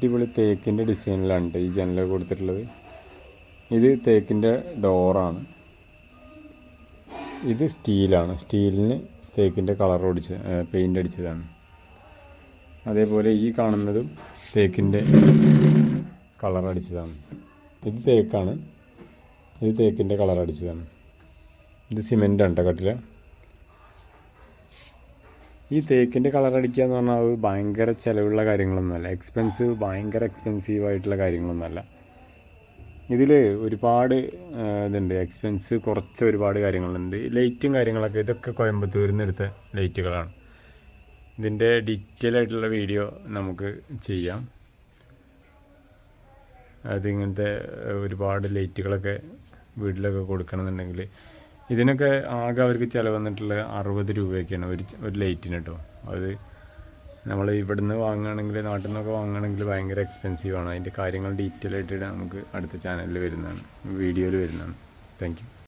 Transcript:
അടിപൊളി തേക്കിന്റെ ഡിസൈനിലാണ് ഈ ജനൽ കൊടുത്തിട്ടുള്ളത്. ഇത് തേക്കിന്റെ ഡോറാണ് ഇത് സ്റ്റീലാണ് സ്റ്റീലിന് തേക്കിന്റെ കളർ ഓടിച്ച് പെയിന്റ് അടിച്ചതാണ്. അതേപോലെ ഈ കാണുന്നതും തേക്കിന്റെ കളർ അടിച്ചതാണ്. ഇത് തേക്കാണ്. ഇത് തേക്കിന്റെ കളർ അടിച്ചതാണ്. ഇത് സിമെന്റ് കേട്ടോ കട്ടില. ഈ തേക്കിന്റെ കളർ അടിക്കുക എന്ന് പറഞ്ഞാൽ അത് ഭയങ്കര ചിലവുള്ള കാര്യങ്ങളൊന്നുമല്ല എക്സ്പെൻസീവ് ഭയങ്കര എക്സ്പെൻസീവ് ആയിട്ടുള്ള കാര്യങ്ങളൊന്നുമല്ല ഇതിൽ ഒരുപാട് ഇതുണ്ട്. എക്സ്പെൻസ് കുറച്ച് ഒരുപാട് കാര്യങ്ങളുണ്ട്. ലൈറ്റും കാര്യങ്ങളൊക്കെ ഇതൊക്കെ കോയമ്പത്തൂരിൽ നിന്ന് എടുത്ത ലൈറ്റുകളാണ് ഇതിന്റെ ഡീറ്റെയിൽ ആയിട്ടുള്ള വീഡിയോ നമുക്ക് ചെയ്യാം. അതിങ്ങനത്തെ ഒരുപാട് ലൈറ്റുകളൊക്കെ വീട്ടിലൊക്കെ കൊടുക്കണമെന്നുണ്ടെങ്കിൽ ഇതിനൊക്കെ ആകെ അവർക്ക് ചിലവ് വന്നിട്ടുള്ള അറുപത് രൂപയൊക്കെയാണ് ഒരു ഒരു ലൈറ്റിന് കേട്ടോ അത് നമ്മൾ ഇവിടുന്ന് വാങ്ങുകയാണെങ്കിൽ നാട്ടിൽ നിന്നൊക്കെ വാങ്ങുകയാണെങ്കിൽ ഭയങ്കര എക്സ്പെൻസീവ് ആണ്. അതിന്റെ കാര്യങ്ങൾ ഡീറ്റെയിൽ ആയിട്ട് നമുക്ക് അടുത്ത ചാനലിൽ വരുന്നതാണ് വീഡിയോയിൽ വരുന്നതാണ്. താങ്ക്